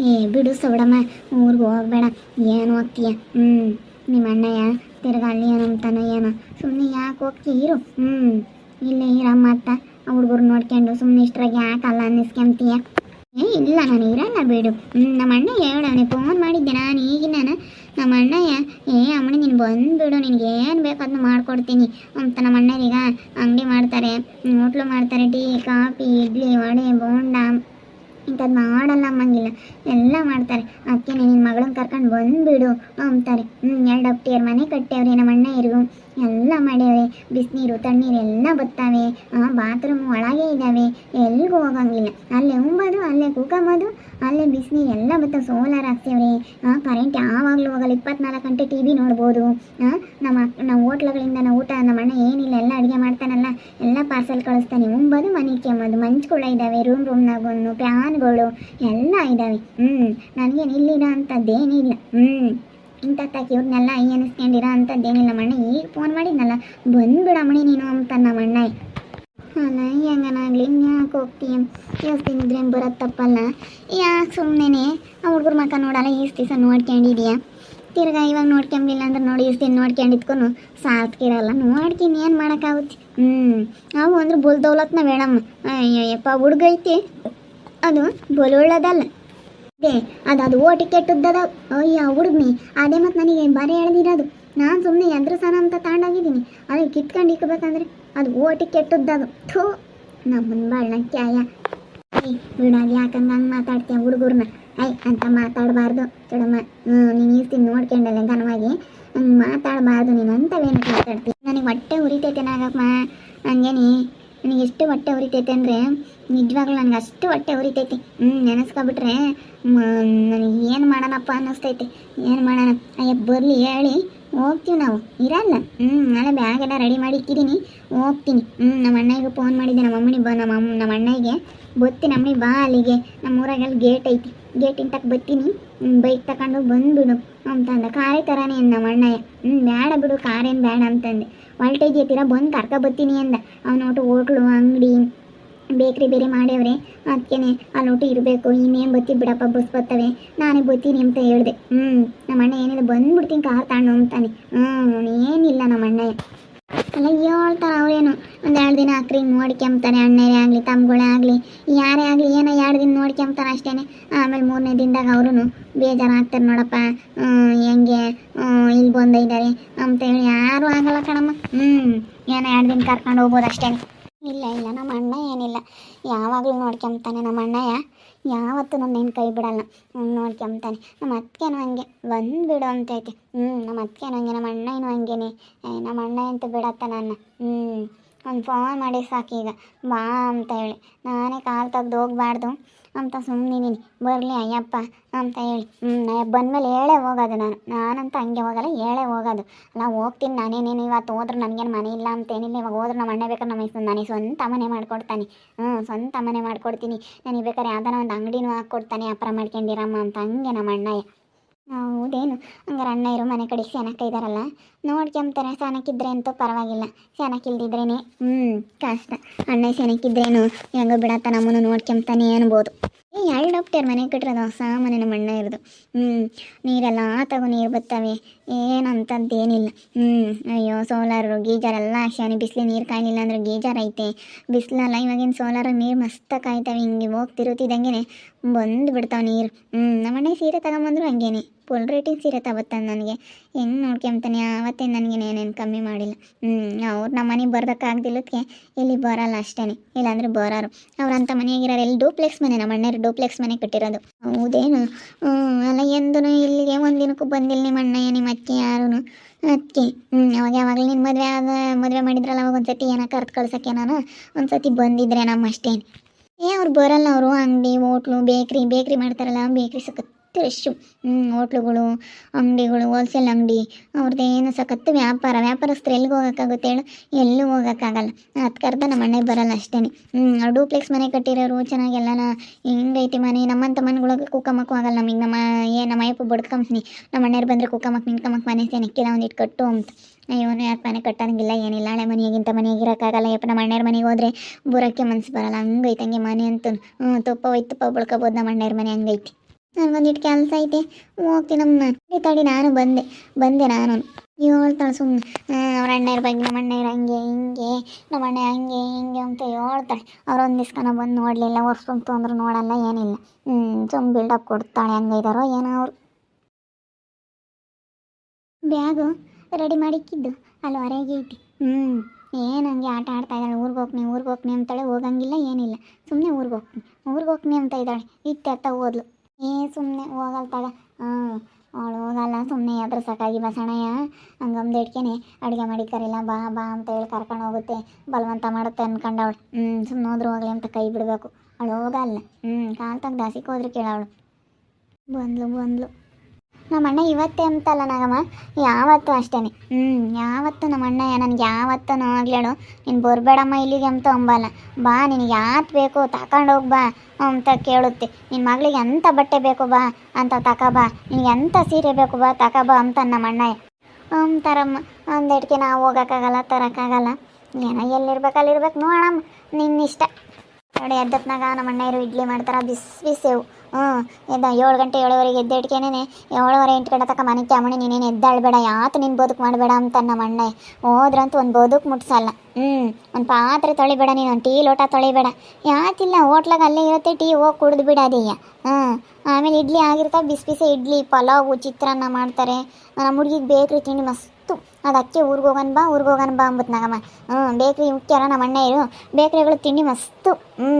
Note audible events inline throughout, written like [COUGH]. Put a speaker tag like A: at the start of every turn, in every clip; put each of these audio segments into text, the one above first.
A: ಏ, ಬಿಡು ಸೌಡಮ್ಮ, ಊರಿಗೆ ಹೋಗ್ಬೇಡ. ಏನು ಹೋಗ್ತೀಯ ಹ್ಞೂ ನಿಮ್ಮ ಅಣ್ಣಯ್ಯ, ತಿರ್ಗ ಅಲ್ಲಿ ಏನ ಸುಮ್ಮನೆ ಯಾಕೆ ಹೋಗ್ತೀಯ? ಇರು. ಹ್ಞೂ ಇಲ್ಲೇ ಇರಮ್ಮ ಅತ್ತ. ಹುಡುಗರು ನೋಡ್ಕೊಂಡು ಸುಮ್ಮನೆ ಇಷ್ಟರಾಗಿ ಯಾಕಲ್ಲ ಅಲ್ಲ ಅನ್ನಿಸ್ಕೊಂತೀಯ? ಏ, ಇಲ್ಲ, ನಾನು ಇರಲ್ಲ ಬಿಡು. ನಮ್ಮ ಅಣ್ಣ ಹೇಳೋಣ ಫೋನ್ ಮಾಡಿದ್ದೆ ನಾನು ಈಗಿನ ನಮ್ಮ ಅಣ್ಣಯ್ಯ, ಏ ಅಮ್ಮಣ್ಣ ನೀನು ಬಂದುಬಿಡು, ನಿನಗೆ ಏನು ಬೇಕು ಅದನ್ನ ಮಾಡ್ಕೊಡ್ತೀನಿ. ಅಂತ ನಮ್ಮ ಅಣ್ಣರೀಗ ಅಂಗಡಿ ಮಾಡ್ತಾರೆ ಹೋಟ್ಲು ಮಾಡ್ತಾರೆ, ಟೀ, ಕಾಫಿ, ಇಡ್ಲಿ, ವಡೆ, ಬೋಂಡ. ಇಂಥದ್ದು ಮಾಡಲ್ಲ ಅಮ್ಮಂಗಿಲ್ಲ. ಎಲ್ಲ ಮಾಡ್ತಾರೆ. ಅದಕ್ಕೆ ನಿನ್ನ ಮಗಳನ್ನ ಕರ್ಕೊಂಡು ಬಂದುಬಿಡು ಅಂತಾರೆ. ಹ್ಞೂ ಎರಡು ಅಪ್ಟಿಯರ್ ಮನೆ ಕಟ್ಟೇವ್ರೆ, ನಮ್ಮ ಅಣ್ಣ ಇರು ಎಲ್ಲ ಮಾಡ್ಯಾವೆ. ಬಿಸಿನೀರು, ತಣ್ಣೀರು ಎಲ್ಲ ಬತ್ತಾವೆ. ಬಾತ್ರೂಮ್ ಒಳಗೆ ಇದ್ದಾವೆ ಎಲ್ಲಿಗೂ ಹೋಗಂಗಿಲ್ಲ. ಅಲ್ಲೇ ಉಂಬೋದು, ಅಲ್ಲೇ ಕೂಕಂಬೋದು, ಅಲ್ಲೇ ಬಿಸಿನೀರು ಎಲ್ಲ ಬತ್ತಾವೆ. ಸೋಲಾರ್ ಹಾಕ್ತೇವ್ರಿ ಕರೆಂಟ್ ಯಾವಾಗಲೂ ಹೋಗಲ್ಲ. ಇಪ್ಪತ್ನಾಲ್ಕು ಗಂಟೆ ಟಿ ವಿ ನೋಡ್ಬೋದು. ನಮ್ಮ ನಾವು ಹೋಟ್ಲುಗಳಿಂದ ನಾವು ಊಟ, ನಮ್ಮ ಅಣ್ಣ ಏನಿಲ್ಲ, ಎಲ್ಲ ಅಡುಗೆ ಮಾಡ್ತಾನಲ್ಲ. ಎಲ್ಲ ಪಾರ್ಸಲ್ ಕಳಿಸ್ತಾನೆ. ಉಂಬೋದು ಮನೆ ಕೆಮ್ಮದು. ಕೂಡ ಇದ್ದಾವೆ ರೂಮ್ ರೂಮ್ನಾಗೂ ಫ್ಯಾನ್ಗಳು ಎಲ್ಲ ಇದ್ದಾವೆ ಹ್ಞೂ ನನಗೇನು ಇಲ್ಲಿರೋ ಅಂಥದ್ದೇನಿಲ್ಲ ಹ್ಞೂ ಇಂಥ ತಾಕಿ ಇವ್ರನ್ನೆಲ್ಲ ಐ ಅನ್ನಿಸ್ಕೊಂಡಿರೋ ಅಂಥದ್ದೇನಿಲ್ಲ ಮಣ್ಣ, ಈಗ ಫೋನ್ ಮಾಡಿದ್ನಲ್ಲ ಬಂದ್ಬಿಡಮ್ಮಣಿ ನೀನು ಅಂತ ನಮ್ಮ ಅಣ್ಣ ಅಲ್ಲ ಹೆಂಗನಾಗ್ಲಿ ಯಾಕೆ ಹೋಗ್ತೀಯ ಯೋಸ್ತಿನಿದ್ರೆ ಬರತ್ತಪ್ಪಲ್ಲ ಯಾಕೆ ಸುಮ್ಮನೆ ಆ ಹುಡುಗ್ರ ಮಕ್ಕ ನೋಡಲ್ಲ ಈಸ್ ದಿವಸ ನೋಡ್ಕೊಂಡಿದ್ಯಾ? ತಿರ್ಗಾ ಇವಾಗ ನೋಡ್ಕೊಂಬಿಲ್ಲ ಅಂದ್ರೆ ನೋಡಿ ಇಷ್ಟು ದಿನ ನೋಡ್ಕೊಂಡಿದ್ಕೊಂಡು ಸಾತ್ಕಿರಲ್ಲ ನೋಡ್ತೀನಿ, ಏನು ಮಾಡೋಕ್ಕಾಗುತ್ತೆ? ಹ್ಞೂ ಅವು ಅಂದ್ರೆ ಬುಲ್ ದೌಲತ್ನ ಬೇಡಮ್ಮ. ಅಯ್ಯಪ್ಪ ಯಪ್ಪ ಐತಿ ಅದು ಬೊಲ್ ಒಳ್ಳದಲ್ಲ ಅದೇ ಅದು ಅದು ಓಟಿ ಕೆಟ್ಟದ್ದದ. ಅಯ್ಯ, ಹುಡುಗ್ನಿ, ಅದೇ ಮತ್ತು ನನಗೆ ಬರೀ ಹೇಳದಿರೋದು. ನಾನು ಸುಮ್ಮನೆ ಎದ್ರ ಅಂತ ತಗೊಂಡೋಗಿದ್ದೀನಿ ಅದು ಕಿತ್ಕೊಂಡು ಇಕ್ಕಬೇಕಂದ್ರೆ ಅದು ಓಟಿ ಕೆಟ್ಟದ್ದದು. ಥೂ ನಮ್ಮನ್ನ ಬಾಳ್ನ ಕ್ಯಾಯ ಏಯ್, ಬಿಡೋದು ಯಾಕಂದ್ರೆ ಹಂಗೆ ಮಾತಾಡ್ತೀಯ ಹುಡುಗರ್ನ? ಐ ಅಂತ ಮಾತಾಡಬಾರ್ದು. ಚಡಮ್ಮ ಹ್ಞೂ ನೀನು ಈಸ್ತೀನಿ ನೋಡ್ಕೊಂಡಲ್ಲ ಘನವಾಗಿ? ಹಂಗೆ ಮಾತಾಡಬಾರ್ದು ನೀನು. ಅಂತವೇನು ಮಾತಾಡ್ತೀನಿ ನನಗೆ ಹೊಟ್ಟೆ ಉರಿತೈತೆ ನಾಗಮ್ಮ ಹಂಗೇನಿ? ನನಗೆ ಎಷ್ಟು ಹೊಟ್ಟೆ ಉರಿತೈತೆ ಅಂದರೆ? ನಿಜವಾಗ್ಲೂ ನನಗೆ ಅಷ್ಟು ಹೊಟ್ಟೆ ಉರಿತೈತೆ. ಹ್ಞೂ ನೆನೆಸ್ಕೊಬಿಟ್ರೆ ನನಗೆ ಏನು ಮಾಡೋಣಪ್ಪ ಅನ್ನಿಸ್ತೈತೆ. ಏನು ಮಾಡೋಣ? ಅಯ್ಯ, ಬರಲಿ, ಹೇಳಿ. ಹೋಗ್ತೀವಿ ನಾವು. ಇರಲ್ಲ. ಹ್ಞೂ ನಾಳೆ ಬ್ಯಾಗ್ ಎಲ್ಲ ರೆಡಿ ಮಾಡಿ ಇಕ್ಕಿದ್ದೀನಿ ಹೋಗ್ತೀನಿ. ಹ್ಞೂ ನಮ್ಮ ಅಣ್ಣಗೂ ಫೋನ್ ಮಾಡಿದ್ದೆ. ನಮ್ಮ ಅಮ್ಮನಿಗೆ ಬಾ. ನಮ್ಮ ಅಮ್ಮ, ನಮ್ಮ ಅಣ್ಣಗೆ ಬತ್ತಿ ಅಮ್ಮನಿ ಬಾ ಅಲ್ಲಿಗೆ. ನಮ್ಮ ಊರಾಗೆಲ್ಲ ಗೇಟ್ ಐತಿ ಗೇಟಿನ ತಕ್ಕ ಬತ್ತೀನಿ. ಬೈಕ್ ತಗೊಂಡು ಬಂದ್ಬಿಡು. ಅಂತಂದ. ಕಾರೇ ತರಾನೆ ಅಂದ ನಮ್ಮ ಅಣ್ಣಯ್ಯ ಹ್ಞೂ ಬೇಡ ಬಿಡು ಕಾರೇನು ಬೇಡ ಅಂತಂದೆ. ವಾಲ್ಟೇಜ್ ಎತ್ತಿರ ಬಂದು ಕರ್ಕ ಬರ್ತೀನಿ ಅಂದ. ಅವನ ಒಟ್ಟು ಹೋಟ್ಲು, ಅಂಗಡಿ, ಬೇಕ್ರಿ ಬೇರೆ ಮಾಡ್ಯವ್ರೆ. ಅದಕ್ಕೇನೆ ಅಲ್ಲಿ ನೋಟು ಇರಬೇಕು, ಇನ್ನೇನು ಬತ್ತಿ ಬಿಡಪ್ಪ, ಬಸ್ ಬರ್ತವೆ ನಾನೇ ಬತ್ತೀನಿ ಅಂತ ಹೇಳಿದೆ. ಹ್ಞೂ ನಮ್ಮ ಅಣ್ಣ ಏನಿಲ್ಲ ಬಂದ್ಬಿಡ್ತೀನಿ ಕಾರ್ ತಗೊಂಡು ಅಂತಾನೆ ಹ್ಞೂ ಏನಿಲ್ಲ ನಮ್ಮ ಅಣ್ಣ ಅಲ್ಲ ಹೇಳ್ತಾರೆ ಅವ್ರೇನು. ಒಂದು ಎರಡು ದಿನ ಹಾಕ್ರಿ ನೋಡ್ಕೊಂಬ್ತಾರೆ ಅಣ್ಣರೇ ಆಗಲಿ ತಮ್ಮಗಳೇ ಆಗಲಿ. ಯಾರೇ ಆಗಲಿ ಏನೋ ಎರಡು ದಿನ ನೋಡ್ಕೊಂಬ್ತಾರೆ ಅಷ್ಟೇ ಆಮೇಲೆ ಮೂರನೇ ದಿನದಾಗ ಅವರು ಬೇಜಾರಾಗ್ತಾರೆ ನೋಡಪ್ಪ. ಹ್ಮ್, ಹೆಂಗೆ? ಹ್ಮ್, ಇಲ್ಲಿ ಬಂದಿದ್ದಾರೆ ಅಂತ ಹೇಳಿ ಯಾರೂ ಆಗಲ್ಲ ಕಣಮ್ಮ. ಹ್ಞೂ ಏನೋ ಎರಡು ದಿನ ಕರ್ಕೊಂಡು ಹೋಗ್ಬೋದು ಅಷ್ಟೇ ಇಲ್ಲ ಇಲ್ಲ, ನಮ್ಮ ಅಣ್ಣ ಏನಿಲ್ಲ. ಯಾವಾಗಲೂ ನೋಡ್ಕೊಂತಾನೆ ನಮ್ಮ ಅಣ್ಣಯ್ಯ. ಯಾವತ್ತೂ ನನ್ನ ಕೈ ಬಿಡಲ್ಲ. ನೋಡ್ಕೊಂತಾನೆ ನಮ್ಮ ಅತ್ತಿಗೆನೂ ಹಂಗೆ. ಬಂದುಬಿಡು ಅಂತೈತೆ ಹ್ಞೂ ನಮ್ಮ ಅತ್ತಿಗೆನೂ ಹಂಗೆ, ನಮ್ಮ ಅಣ್ಣನೂ ಹಂಗೇನೆ. ನಮ್ಮ ಅಣ್ಣ ಅಂತ ಬಿಡತ್ತ ನನ್ನ. ಹ್ಞೂ ಅವ್ನು ಫೋನ್ ಮಾಡಿ ಸಾಕೀಗ ಬಾ ಅಂತ ಹೇಳಿ. ನಾನೇ ಕಾಲು ತೆಗ್ದು ಹೋಗ್ಬಾರ್ದು. ಅಂತ ಸುಮ್ಮನಿದ್ದೀನಿ ಬರಲಿ ಅಯ್ಯಪ್ಪ ಅಂತ ಹೇಳಿ. ಹ್ಞೂ ಬಂದಮೇಲೆ ಹೇಳೇ ಹೋಗೋದು ನಾನು. ನಾನಂತ ಹಂಗೆ ಹೋಗಲ್ಲ, ಹೇಳೇ ಹೋಗೋದು. ಅಲ್ಲ ಹೋಗ್ತೀನಿ ನಾನೇನೇನು ಇವತ್ತು ಹೋದ್ರೆ ನನಗೇನು ಮನೆ ಇಲ್ಲ ಅಂತೇನಿಲ್ಲ ಇವಾಗ ಹೋದ್ರೆ ನಮ್ಮ ಅಣ್ಣ ಬೇಕಾದ್ರೆ ನಮ್ಮ ನನಗೆ ಸ್ವಂತ ಮನೆ ಮಾಡ್ಕೊಡ್ತಾನೆ. ಹ್ಞೂ ಸ್ವಂತ ಮನೆ ಮಾಡ್ಕೊಡ್ತೀನಿ. ನನಗೆ ಬೇಕಾದ್ರೆ ಯಾವ್ದಾನ ಒಂದು ಅಂಗಡಿನೂ ಹಾಕ್ಕೊಡ್ತಾನೆ ವ್ಯಾಪಾರ ಮಾಡ್ಕೊಂಡಿರಮ್ಮ ಅಂತ. ಹಂಗೆ ನಮ್ಮ ಅಣ್ಣಯ್ಯ. ಹೌದೇನು? ಹಂಗಾರೆ ಅಣ್ಣ ಇರೋ ಮನೆ ಕಡೆ ಸೆನಕ್ಕ ಇದ್ದಾರಲ್ಲ ನೋಡ್ಕೊಂಬ್ತಾರೆ ಸ್ನಾನಕ್ಕಿದ್ರೆ ಅಂತೂ ಪರವಾಗಿಲ್ಲ. ಸ್ನಾನಕ್ಕಿಲ್ದಿದ್ರೇನೆ ಹ್ಞೂ ಕಷ್ಟ. ಅಣ್ಣ ಸೆನಕ್ಕಿದ್ರೇನು ಹೆಂಗೋ ಬಿಡತ್ತ ನಮ್ಮನ್ನು ನೋಡ್ಕೊಂತಾನೆ ಅನ್ಬೋದು. ಏ, ಎರಡು ಹೋಗ್ತಾರೆ ಮನೆ ಕಟ್ಟಿರೋದು, ಹೊಸ ಮನೆ ನಮ್ಮ ಅಣ್ಣ ಇರೋದು. ಹ್ಞೂ ನೀರೆಲ್ಲ ತಗೋ ನೀರು ಬರ್ತವೆ ಏನಂತದ್ದೇನಿಲ್ಲ ಹ್ಞೂ ಅಯ್ಯೋ, ಸೋಲಾರು ಗೀಜರ್ ಎಲ್ಲ ಶಾನಿ ಬಿಸಿಲು ನೀರು ಕಾಯಲಿಲ್ಲ ಅಂದ್ರೆ ಗೀಜರ್ ಐತೆ. ಬಿಸಿಲಲ್ಲ, ಇವಾಗಿನ ಸೋಲಾರ ನೀರು ಮಸ್ತ ಕಾಯ್ತಾವೆ. ಹಿಂಗೆ ಹೋಗ್ತಿರುತ್ತಿದ್ದಂಗೆ ಬಂದು ಬಿಡ್ತಾವೆ ನೀರು. ಹ್ಞೂ ನಮ್ಮಣ್ಣ ಸೀರೆ ತಗೊಂಬಂದ್ರು ಹಂಗೇನೆ. ಫುಲ್ ರೇಟಿನ ಸೀರೆ ತಗೋತಾನೆ ನನಗೆ. ಹೆಂಗೆ ನೋಡ್ಕೊಂತಾನೆ ಯಾವತ್ತೇ ನನಗೆ ಏನೇನು ಕಮ್ಮಿ ಮಾಡಿಲ್ಲ. ಹ್ಞೂ ಅವ್ರು ನಮ್ಮ ಮನೆಗೆ ಬರ್ದಕ್ಕಾಗ್ದಿಲ್ಲಕ್ಕೆ ಇಲ್ಲಿ ಬರಲ್ಲ ಅಷ್ಟೇ ಇಲ್ಲಾಂದ್ರೆ ಬರೋರು. ಅವ್ರಂಥ ಮನೆಯಾಗಿರೋರು ಎಲ್ಲಿ ಡೂಪ್ಲೆಕ್ಸ್ ಮನೆ ನಮ್ಮ ಅಣ್ಣರು ಡೂಪ್ಲೆಕ್ಸ್ ಮನೆ ಕಟ್ಟಿರೋದು. ಹೌದೇನು? ಅಲ್ಲ ಎಂದೂ ಇಲ್ಲಿಗೆ ಒಂದಿನಕ್ಕೂ ಬಂದಿಲ್ಲ ನಿಮ್ಮ ಅಣ್ಣ ನಿಮ್ಮ ಅತ್ತೆ ಯಾರೂ ಅದಕ್ಕೆ ಅವಾಗ ಯಾವಾಗಲೂ ನಿನ್ನ ಮದುವೆ ಆದ, ಮದುವೆ ಮಾಡಿದ್ರಲ್ಲ ಅವಾಗ ಒಂದ್ಸತಿ ಏನೋ ಕರ್ದು ಕಳ್ಸೋಕ್ಕೆ ನಾನು? ಒಂದ್ಸತಿ ಬಂದಿದ್ರೆ ನಮ್ಮ ಅಷ್ಟೇ ಏ, ಅವ್ರು ಬರಲ್ಲ ಅವರು, ಅಂಗಡಿ, ಹೋಟ್ಲು, ಬೇಕ್ರಿ ಬೇಕ್ರಿ ಮಾಡ್ತಾರಲ್ಲ, ಬೇಕ್ರಿ ಸಖತ್. ಹ್ಞೂ ಹೋಟ್ಲುಗಳು, ಅಂಗಡಿಗಳು ಹೋಲ್ಸೇಲ್ ಅಂಗಡಿ ಅವ್ರದ್ದು ಏನು ಸಖತ್ತು ವ್ಯಾಪಾರ, ವ್ಯಾಪಾರಸ್ಥರು ಎಲ್ಲಿಗೆ ಹೋಗೋಕ್ಕಾಗುತ್ತೆ ಹೇಳು? ಎಲ್ಲೂ ಹೋಗೋಕ್ಕಾಗಲ್ಲ. ಅದಕ್ಕರ್ಧ ನಮ್ಮ ಅಣ್ಣಗೆ ಬರಲ್ಲ ಅಷ್ಟೇ ಹ್ಞೂ ಡೂಪ್ಲೆಕ್ಸ್ ಮನೆ ಕಟ್ಟಿರೋರು ಚೆನ್ನಾಗೆಲ್ಲನ ಹಿಂಗೈತಿ ಮನೆ? ನಮ್ಮಂತ ಮನೆಗಳಿಗೆ ಕುಕ್ಕಮಕ್ಕೂ ಆಗಲ್ಲ ನಮಗೆ. ನಮ್ಮ ಏ, ನಮ್ಮ ಅಯ್ಯಪ್ಪ ಬಡ್ಕಂಸ್ನಿ ನಮ್ಮ ಅಣ್ಣರು ಬಂದರೆ ಕುಕ್ಕಮಕ್ ನಿಂತ್ಕಮಕ್ ಮನೆ ಸೇನಕ್ಕಿಲ್ಲ ಒಂದಿಟ್ಟು ಕಟ್ಟು ಅಂತ. ಅಯ್ಯೋನು ಯಾಕೆ ಮನೆ ಕಟ್ಟೋಂಗಿಲ್ಲ? ಏನಿಲ್ಲ ಹಳೆ ಮನೆಯಾಗಿಂತ ಮನೆಯಾಗ ಇರೋಕ್ಕಾಗಲ್ಲ. ಯಪ್ಪ ನಮ್ಮ ಅಣ್ಣರ ಮನೆಗೆ ಹೋದ್ರೆ ಬುರಕ್ಕೆ ಮನ್ಸು ಬರಲ್ಲ. ಹಂಗೈತೆ ಹಂಗೆ ಮನೆ ಅಂತೂ ಹ್ಞೂ ತುಪ್ಪ ಒಯ್ತು ಬಳ್ಕೊಬೋದು ನಮ್ಮ ಅಣ್ಣರ ಮನೆ. ಹಂಗೈತಿ. ನನಗೊಂದಿಟ್ಟು ಕೆಲಸ ಐತೆ. ಹೋಗ್ತೀನಮ್ಮ ಈ ತಡಿ ನಾನು ಬಂದೆ. ಬಂದೆ ನಾನು. ಹೇಳ್ತಾಳೆ ಸುಮ್ಮನೆ ಅವ್ರ ಅಣ್ಣರ ಬಗ್ಗೆ ನಮ್ಮ ಅಣ್ಣ ಹಂಗೆ ಹಿಂಗೆ, ನಮ್ಮ ಅಣ್ಣ ಹಂಗೆ, ಹಿಂಗೆ ಅಂತ ಹೇಳ್ತಾಳೆ. ಅವ್ರು ಒಂದು ದಿವ್ಸನ ಬಂದು ನೋಡಲಿಲ್ಲ ವರ್ಷಂತು ಅಂದ್ರೆ ನೋಡಲ್ಲ, ಏನಿಲ್ಲ. ಹ್ಞೂ ಸುಮ್ಮ ಬಿಲ್ಡಪ್ ಕೊಡ್ತಾಳೆ, ಹಂಗೈದಾರೋ ಏನೋ ಅವ್ರು. ಬ್ಯಾಗು ರೆಡಿ ಮಾಡಿಕ್ಕಿದ್ದು. ಅಲ್ಲಿ ಹೊರಗೆ ಐತಿ. ಹ್ಞೂ ಏನು ಹಂಗೆ ಆಟ ಆಡ್ತಾ ಇದ್ದಾಳೆ. ಊರಿಗೆ ಹೋಗ್ನಿ ಊರಿಗೆ ಹೋಗ್ನಿ ಅಂತಾಳೆ ಹೋಗಂಗಿಲ್ಲ, ಏನಿಲ್ಲ. ಸುಮ್ಮನೆ ಊರಿಗೆ ಹೋಗ್ತೀನಿ. ಊರಿಗೆ ಹೋಗ್ನಿ ಅಂತ ಇದ್ದಾಳೆ. ಇತ್ತೆತ್ತ ಓದ್ಲು ಏ ಸುಮ್ಮನೆ ಹೋಗಲ್ ತಗ ಹಾಂ ಅವಳು ಹೋಗಲ್ಲ ಸುಮ್ಮನೆ ಅದ್ರ ಸಾಕಾಗಿ ಬಸಣಯ್ಯ. ಹಂಗಮ್ದು ಇಟ್ಕೆನೆ, ಅಡುಗೆ ಮಾಡಿ ಕರಿಲ್ಲ ಬಾ ಬಾ ಅಂತ ಹೇಳಿ ಕರ್ಕೊಂಡು ಹೋಗುತ್ತೆ. ಬಲವಂತ ಮಾಡುತ್ತೆ ಅನ್ಕೊಂಡವಳು. ಹ್ಞೂ ಸುಮ್ಮನೆ ಹೋದ್ರು ಹೋಗ್ಲಿ ಅಂತ ಕೈ ಬಿಡಬೇಕು. ಅವಳು ಹೋಗಲ್ಲ. ಹ್ಞೂ, ಕಾಲು ತೆಗ್ದು ಹಸಿಕೋದ್ರು ಕೇಳವಳು. ಬಂದ್ಲು ಬಂದ್ಲು. ನಮ್ಮ ಅಣ್ಣ ಇವತ್ತೇ ಅಂತಲ್ಲ ನಾಗಮ್ಮ. ಯಾವತ್ತೂ ಅಷ್ಟೇ ಹ್ಞೂ ಯಾವತ್ತು ನಮ್ಮ ಅಣ್ಣ ನನಗೆ ಯಾವತ್ತೂ ಆಗ್ಲೇಳು ನೀನು ಬರಬೇಡಮ್ಮ, ಇಲ್ಲಿಗೆ ಅಂತ ಅಂಬಲ್ಲ. ಬಾ, ನಿನಗೆ ಯಾತ್ ಬೇಕು ತಗೊಂಡೋಗಿ ಬಾ ಅಂತ ಕೇಳುತ್ತೆ. ನಿನ್ನ ಮಗಳಿಗೆ ಎಂಥ ಬಟ್ಟೆ ಬೇಕು ಬಾ ಅಂತ ತಕಬಾ ನಿನಗೆ ಎಂಥ ಸೀರೆ ಬೇಕು ಬಾ ತಕಬಾ ಅಂತ ನಮ್ಮ ಅಣ್ಣ ತರಮ್ಮ ಒಂದೆಡ್ಗೆ ನಾವು ಹೋಗೋಕ್ಕಾಗಲ್ಲ, ತರೋಕ್ಕಾಗಲ್ಲ. ಏನೋ ಎಲ್ಲಿರ್ಬೇಕು, ಅಲ್ಲಿರ್ಬೇಕು, ನೋಡಮ್ಮ. ನಿನ್ನ ಇಷ್ಟ ನೋಡಿ ಎದ್ದತ್ನಾಗ ನಮ್ಮ ಇರು ಇಡ್ಲಿ ಮಾಡ್ತಾರೆ, ಬಿಸಿ ಬಿಸಿವು ಹ್ಞೂ ಎದ್ದ ಏಳು ಗಂಟೆ ಏಳುವರೆಗೆ ಎದ್ದೇಟ್ಕೇನೆ ಏಳುವರೆ ಎಂಟು ಗಂಟೆ ತಕ್ಕ ಮನೆ ಅಮ್ಮಣಿ ನೀನೇನು ಎದ್ದಾಳ್ಬೇಡ, ಯಾತು ನೀನು ಬದುಕು ಮಾಡಬೇಡ ಅಂತ ನಮ್ಮ ಅಣ್ಣ ಹೋದ್ರಂತೂ ಒಂದು ಬದುಕು ಮುಟ್ಸಲ್ಲ. ಹ್ಞೂ, ಒಂದು ಪಾತ್ರೆ ತೊಳಿಬೇಡ ನೀನು, ಒಂದು ಟೀ ಲೋಟ ತೊಳಿಬೇಡ. ಯಾತಿಲ್ಲ, ಹೋಟ್ಲಾಗ ಅಲ್ಲೇ ಇರುತ್ತೆ, ಟೀ ಹೋಗಿ ಕುಡಿದು ಬಿಡ ಅದೆಯ್ಯ ಹಾಂ ಆಮೇಲೆ ಇಡ್ಲಿ ಆಗಿರ್ತಾವೆ ಬಿಸಿ ಬಿಸಿ ಇಡ್ಲಿ, ಪಲಾವು ಚಿತ್ರಾನ್ನ ಮಾಡ್ತಾರೆ. ನಮ್ಮ ಹುಡುಗಿಗೆ ಬೇಕ್ರಿ ತಿಂಡಿ, ಮಸ್ತು. ಅದು ಅಕ್ಕಿ ಊರಿಗೆ ಹೋಗೋಣ ಬಾ, ಊರಿಗೆ ಹೋಗೋಣ ಬಾ ಅಂಬುತ್ ನಾಗಮ್ಮ. ಹ್ಞೂ ಬೇಕ್ರಿ ಮುಖ್ಯಾರ ನಮ್ಮ ಅಣ್ಣ ಇರು. ಬೇಕ್ರಿಗಳು ತಿಂಡಿ ಮಸ್ತು. ಹ್ಞೂ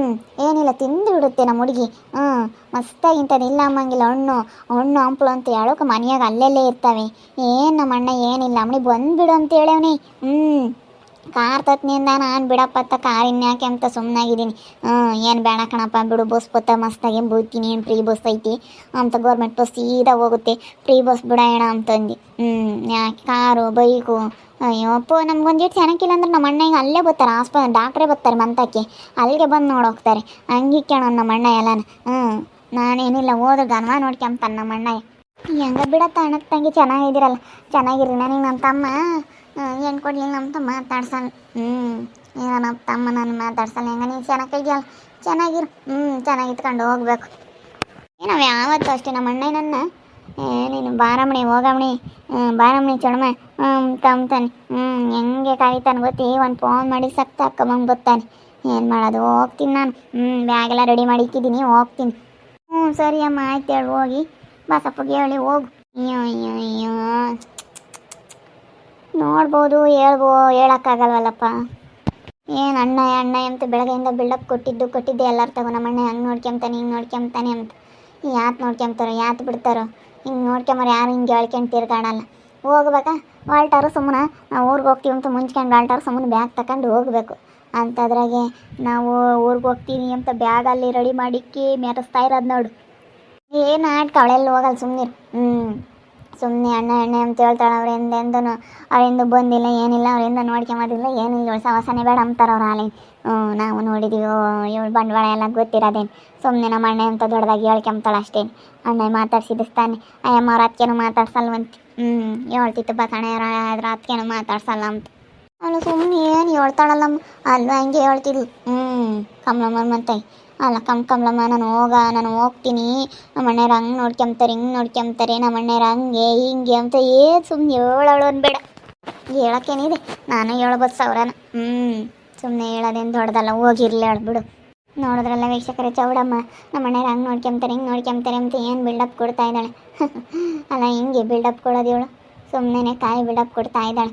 A: ಏನಿಲ್ಲ, ತಿಂದು ಬಿಡುತ್ತೆ ನಮ್ಮ ಹುಡುಗಿ. ಹ್ಞೂ ಮಸ್ತಾಗಿ ಇಂಥದ್ದು ಅಮ್ಮಂಗಿಲ್ಲ, ಹಣ್ಣು ಹಣ್ಣು, ಹಂಪಲು ಅಂತ ಹೇಳೋಕೆ ಮನೆಯಾಗ ಅಲ್ಲೆಲ್ಲೇ ಇರ್ತವೆ. ಏನು ನಮ್ಮ ಅಣ್ಣ, ಏನಿಲ್ಲ. ಅಮ್ಮನಿಗೆ ಬಂದ್ಬಿಡು ಅಂತ ಹೇಳವ್ನಿ. ಹ್ಞೂ ಕಾರ್ ತತ್ನಿಂದ ನಾನು ಬಿಡಪ್ಪ ಅತ್ತ ಕಾರ್ ಇನ್ಯಾಕೆ ಅಂತ ಸುಮ್ಮನಾಗಿದ್ದೀನಿ ಹ್ಞೂ ಏನು ಬೇಡ ಕಣಪ್ಪ, ಬಿಡು, ಬಸ್ ಪತ್ತ ಮಸ್ತಾಗಿ ಬೂತೀನಿ ಏನು ಫ್ರೀ ಬಸ್ ಐತಿ ಅಂತ ಗೌರ್ಮೆಂಟ್ ಬಸ್ ಸೀದಾ ಹೋಗುತ್ತೆ. ಫ್ರೀ ಬಸ್ ಬಿಡೋಣ ಅಂತಂದು. ಹ್ಞೂ ಯಾಕೆ ಕಾರು, ಬೈಕು, ಅಯ್ಯೋ, ಅಪ್ಪು ನಮ್ಗೊಂದಿಟ್ಟು ಚೆನ್ನಾಗಿಲ್ಲ ಅಂದ್ರೆ ನಮ್ಮ ಅಣ್ಣ ಈಗ ಅಲ್ಲೇ ಬರ್ತಾರೆ ಆಸ್ಪತ್ರೆ ಡಾಕ್ಟ್ರೇ ಬರ್ತಾರೆ ಮಂತಕ್ಕೆ. ಅಲ್ಲಿಗೆ ಬಂದು ನೋಡೋಗ್ತಾರೆ ಹಂಗೆ ಕೇಳೋ ನಮ್ಮ ಅಣ್ಣ ಎಲ್ಲನ. ಹ್ಞೂ ನಾನೇನಿಲ್ಲ ಹೋದ್ರೆ ಗನ್ವ ನೋಡ್ಕೊಂತಾನೆ ನಮ್ಮ ಅಣ್ಣ ಹೆಂಗ ಬಿಡತ್ತ ಅಣ್ಣಕ್ಕೆ ತಂಗಿ, ಚೆನ್ನಾಗಿದ್ದೀರಲ್ಲ ಚೆನ್ನಾಗಿರಿ ನನಗೆ ನಮ್ಮ ತಮ್ಮ. ಏನು ಕೊಡಲಿಲ್ಲ ನಮ್ಮ ತಮ್ಮ ಮಾತಾಡ್ಸಲ್ಲ ಹ್ಞೂ ಈಗ ನಮ್ಮ ತಮ್ಮ ನಾನು ಮಾತಾಡ್ಸಲ್ಲ ಹೆಂಗ ನೀನು ಚೆನ್ನಾಗಿ ಚೆನ್ನಾಗಿದ್ಯಲ್ಲ? ಚೆನ್ನಾಗಿರು. ಹ್ಞೂ ಚೆನ್ನಾಗಿ ಇಟ್ಕೊಂಡು ಹೋಗ್ಬೇಕು. ನಾವು ಯಾವತ್ತೂ ಅಷ್ಟೇ ನಮ್ಮ ಅಣ್ಣ ನನ್ನ. ನೀನು ಬಾರಮಣಿ ಹೋಗಮಣಿ ಬಾರಮಣಿ ಚೊಡಮ ಹ್ಞೂ ತಂತಾನೆ ಹ್ಞೂ ಹೆಂಗೆ ಕಾಯ್ತಾನೆ ಗೊತ್ತಿ? ಒಂದು ಫೋನ್ ಮಾಡಿ ಸಕ್ತ ಹಾಕೊಂಬಂದು ಬರ್ತಾನೆ ಏನು ಮಾಡೋದು? ಹೋಗ್ತೀನಿ ನಾನು. ಹ್ಞೂ ಬ್ಯಾಗೆಲ್ಲ ರೆಡಿ ಮಾಡಿ ಇಕ್ಕಿದ್ದೀನಿ ಹೋಗ್ತೀನಿ. ಹ್ಞೂ ಸರಿ ಅಮ್ಮ, ಆಯ್ತು ಹೇಳಿ, ಹೋಗಿ. ಬಸಪ್ಪಗೆ ಹೇಳಿ, ಹೋಗು. ಅಯ್ಯೋ ಅಯ್ಯೋ ಅಯ್ಯೋ. ನೋಡ್ಬೋದು, ಹೇಳ್ಬೋ, ಹೇಳೋಕ್ಕಾಗಲ್ವಲ್ಲಪ್ಪ. ಏನು ಅಣ್ಣ ಅಣ್ಣ ಅಂತ ಬೆಳಗ್ಗೆಯಿಂದ ಬಿಲ್ಡಪ್ ಕೊಟ್ಟಿದ್ದು, ಕೊಟ್ಟಿದ್ದೆ ಎಲ್ಲರೂ ತಗೋ, ನಮ್ಮ ಅಣ್ಣ ಹಂಗೆ ನೋಡ್ಕೊಂತಾನೆ ಹಿಂಗೆ ನೋಡ್ಕೊಂತಾನೆ ಅಂತ. ಯಾತ್ ನೋಡ್ಕೊಂತಾರೋ ಯಾತ್ ಬಿಡ್ತಾರೋ, ಹಿಂಗೆ ನೋಡ್ಕೊಂಬಾರ ಯಾರು ಹಿಂಗೆ ಹೇಳ್ಕೊಂಡು ತಿರ್ಗಾಡಲ್ಲ. ಹೋಗ್ಬೇಕಾ, ವಾಲ್ಟಾರು ಸುಮ್ಮನೆ ನಾವು ಊರಿಗೆ ಹೋಗ್ತೀವಿ ಅಂತ ಮುಂಚ್ಕೊಂಡು ವಾಲ್ಟಾರು ಸುಮ್ಮನೆ ಬ್ಯಾಗ್ ತಗೊಂಡು ಹೋಗಬೇಕು. ಅಂಥದ್ರಾಗೆ ನಾವು ಊರಿಗೆ ಹೋಗ್ತೀವಿ ಅಂತ ಬ್ಯಾಗ್ ಅಲ್ಲಿ ರೆಡಿ ಮಾಡಿಕ್ಕಿ ಮೆರೆಸ್ತಾ ಇರೋದು ನೋಡು. ಏನು ಆಡ್ಕ, ಅವಳೆಲ್ಲ ಹೋಗಲ್ಲ ಸುಮ್ಮನೆ ಹ್ಞೂ ಸುಮ್ಮನೆ ಅಣ್ಣ, ಎಣ್ಣೆ ಅಂತ ಹೇಳ್ತಾಳೆ ಅವ್ರಿಂದ ಎಂದೂ ಅವರಿಂದ ಬಂದಿಲ್ಲ, ಏನಿಲ್ಲ, ಅವರಿಂದ ಮಾಡಿಲ್ಲ ಏನಿಲ್ಲ ಇವಳು ಸವಾಸನೆ ಬೇಡ ಅಂತಾರೆ ಅವ್ರು ಹಾಲಿ. ನಾವು ನೋಡಿದೀವಿ ಇವಳು ಬಂಡವಾಳ ಎಲ್ಲ ಗೊತ್ತಿರೋದೇನು. ಸುಮ್ಮನೆ ನಮ್ಮ ಅಣ್ಣ ಅಂತ ದೊಡ್ಡದಾಗಿ ಹೇಳ್ಕೊಂಬ್ತಾಳೆ ಅಷ್ಟೇ ಅಣ್ಣ ಮಾತಾಡ್ಸಿದಿಸ್ತಾನೆ. ಅಯ್ಯಮ್ಮ, ಅವ್ರ ಅತ್ತಿಗೆನೂ ಮಾತಾಡ್ಸಲ್ವಂತ ಹ್ಞೂ, ಹೇಳ್ತಿತ್ತು ಬಸಣ್ಣ ಅದ್ರ ಮಾತಾಡ್ಸಲ್ಲ ಅಂತ. ಅವಳು ಸುಮ್ಮನೆ ಏನು ಹೇಳ್ತಾಳಲ್ಲಮ್ಮ. ಅಲ್ವ, ಹಂಗೆ ಹೇಳ್ತಿದ್ಲು. ಹ್ಞೂ ಕಮಲಮ್ಮ ಮತ್ತೆ. ಅಲ್ಲ, ಕಮ್ ಕಮ್ಲಮ್ಮ ನಾನು ಹೋಗ, ನಾನು ಹೋಗ್ತೀನಿ. ನಮ್ಮ ಅಣ್ಣವ್ರು ಹಂಗೆ ನೋಡ್ಕೊಂತಾರೆ ಹಿಂಗೆ ನೋಡ್ಕೊಂತಾರೆ ನಮ್ಮ ಅಣ್ಣವ್ರು ಹಂಗೆ, ಹಿಂಗೆ ಅಂತ ಏ ಸುಮ್ಮನೆ ಹೇಳೋಳು ಅನ್ಬೇಡ. ಹೇಳೋಕ್ಕೇನಿದೆ, ನಾನು ಹೇಳ್ಬೋದು ಸಾವಿರನ ಹ್ಞೂ ಸುಮ್ಮನೆ ಹೇಳೋದೇನು ದೊಡ್ಡದಲ್ಲ, ಹೋಗಿರ್ಲಿ ಬಿಡು. ನೋಡಿದ್ರಲ್ಲ ವೀಕ್ಷಕರೇ, ಚೌಡಮ್ಮ, ನಮ್ಮ ಅಣ್ಣವ್ರು ಹಂಗೆ ನೋಡ್ಕೊಂತಾರೆ ಹಿಂಗೆ ನೋಡ್ಕೊಂತಾರೆ ಅಂತ ಏನು ಬಿಲ್ಡಪ್ ಕೊಡ್ತಾ ಇದ್ದಾಳೆ? [LAUGHS] ಅಲ್ಲ, ಹಿಂಗೆ ಬಿಲ್ಡಪ್ ಕೊಡೋದು ಇವಳು? ಸುಮ್ಮನೆ ಕಾಯಿ ಬಿಲ್ಡಪ್ ಕೊಡ್ತಾ ಇದ್ದಾಳೆ.